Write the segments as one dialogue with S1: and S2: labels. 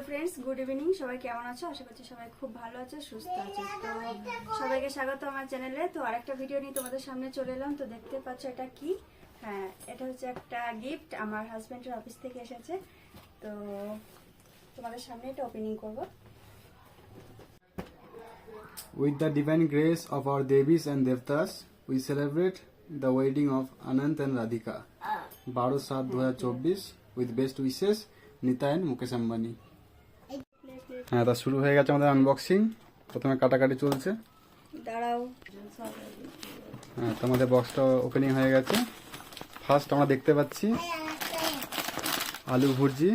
S1: Hello friends good evening সবাই কেমন আছো? আশা করছি সবাই খুব ভালো আছে সুস্থ আছে। তো সবাইকে স্বাগত আমার চ্যানেলে তো আরেকটা ভিডিও নিয়ে তোমাদের সামনে চলে এলাম। তো দেখতে পাচ্ছ এটা কি? হ্যাঁ এটা হচ্ছে একটা গিফট আমার হাজব্যান্ডের অফিস থেকে এসেছে। তো তোমাদের সামনে এটা ওপেনিং করব।
S2: With the divine grace of our Devis and Devtas, we celebrate the wedding of Anant and Radhika. বারো সাত দু হাজার চব্বিশ with best wishes Nita and Mukesh Ambani হ্যাঁ তা শুরু হয়ে গেছে আমাদের আনবক্সিং প্রথমে কাটাকাটি চলছে।
S1: দাঁড়াও।
S2: হ্যাঁ তো আমাদের বক্সটা ওপেনিং হয়ে গেছে। ফার্স্ট আমরা দেখতে পাচ্ছি আলু ভুর্জি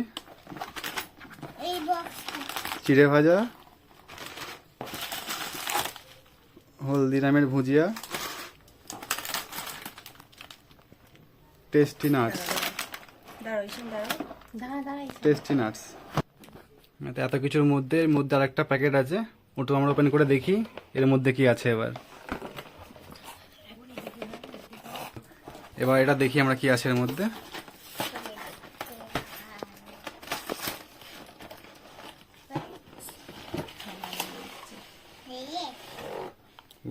S2: চিড়ে ভাজা হলদিরামের bhujia tasty nuts tasty nuts এত কিছুর মধ্যে, এর মধ্যে আরেকটা প্যাকেট আছে। ওটা আমরা ওপেন করে দেখি, এর মধ্যে কি আছে এবার। এবার এটা দেখি আমরা কি আছে এর মধ্যে।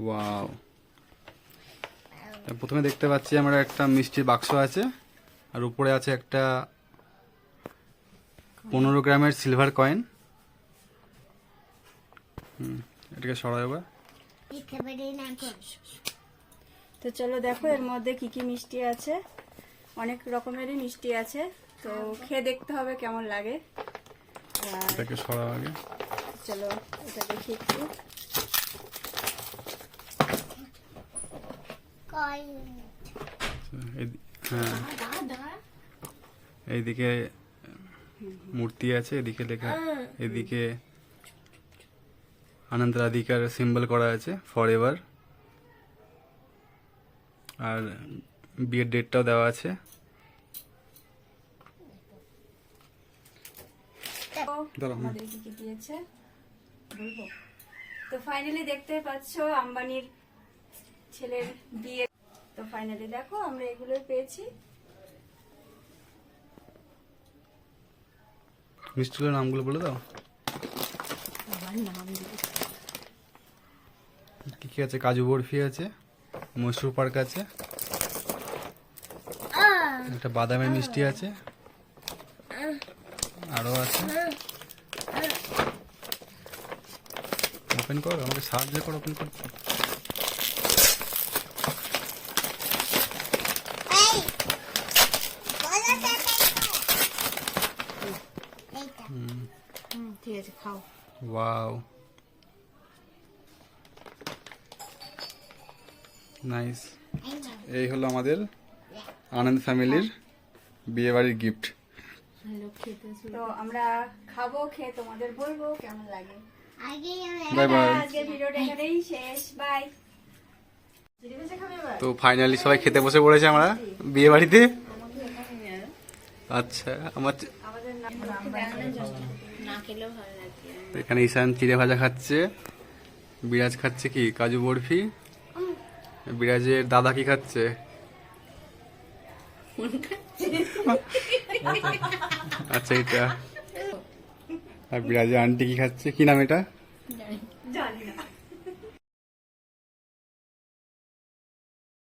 S2: ওয়াও প্রথমে দেখতে পাচ্ছি আমরা একটা মিষ্টির বাক্স আছে, আর উপরে আছে একটা পনেরো গ্রামের সিলভার কয়েন হুম এটাকে সরাই এবার।
S1: তো চলো দেখো এর মধ্যে কি কি মিষ্টি আছে। অনেক রকমেরই মিষ্টি আছে। তো খেয়ে দেখতে হবে কেমন লাগে।
S2: এটাকে সরাও আগে।
S1: চলো এটা দেখি একটু।
S2: হ্যাঁ। এইদিকে মূর্তি আছে এদিকে লেখা এদিকে আনন্দ রাধিকার সিম্বল করা আছে ফর এভার আর বিয়ের ডেটটাও দেওয়া আছে।
S1: তো ফাইনালি দেখতে পাচ্ছ আম্বানির ছেলের বিয়ে। তো ফাইনালি দেখো আমরা এগুলো পেয়েছি।
S2: মিষ্টিগুলোর নামগুলো বলে দাও। কি কি আছে? কাজু বরফি আছে মসুর পার্ক আছে একটা বাদামের মিষ্টি আছে আরও আছে। ওপেন কর আমাকে সাহায্য করো ওপেন করতে
S3: এই বলো এইটা
S1: হুম ঠিক আছে খাও।
S2: ওয়াও নাইস এই হলো আমাদের আনন্দ ফ্যামিলির বিয়ে বাড়ির গিফট
S1: তো আমরা খাব খেয়ে তোমাদের বলব কেমন লাগে।
S2: তো ফাইনালি সবাই খেতে বসে পড়েছে আমরা বিয়ে বাড়িতে আচ্ছা আমার
S3: না খেলেও ভালো লাগে।
S2: এখানে ঈশান চিড়ে ভাজা খাচ্ছে বিরাজ খাচ্ছে কি কাজু বরফি? বিরাজের দাদা কি খাচ্ছে? আচ্ছা এটা। আর বিরাজের আন্টি কি খাচ্ছে? কি নাম এটা?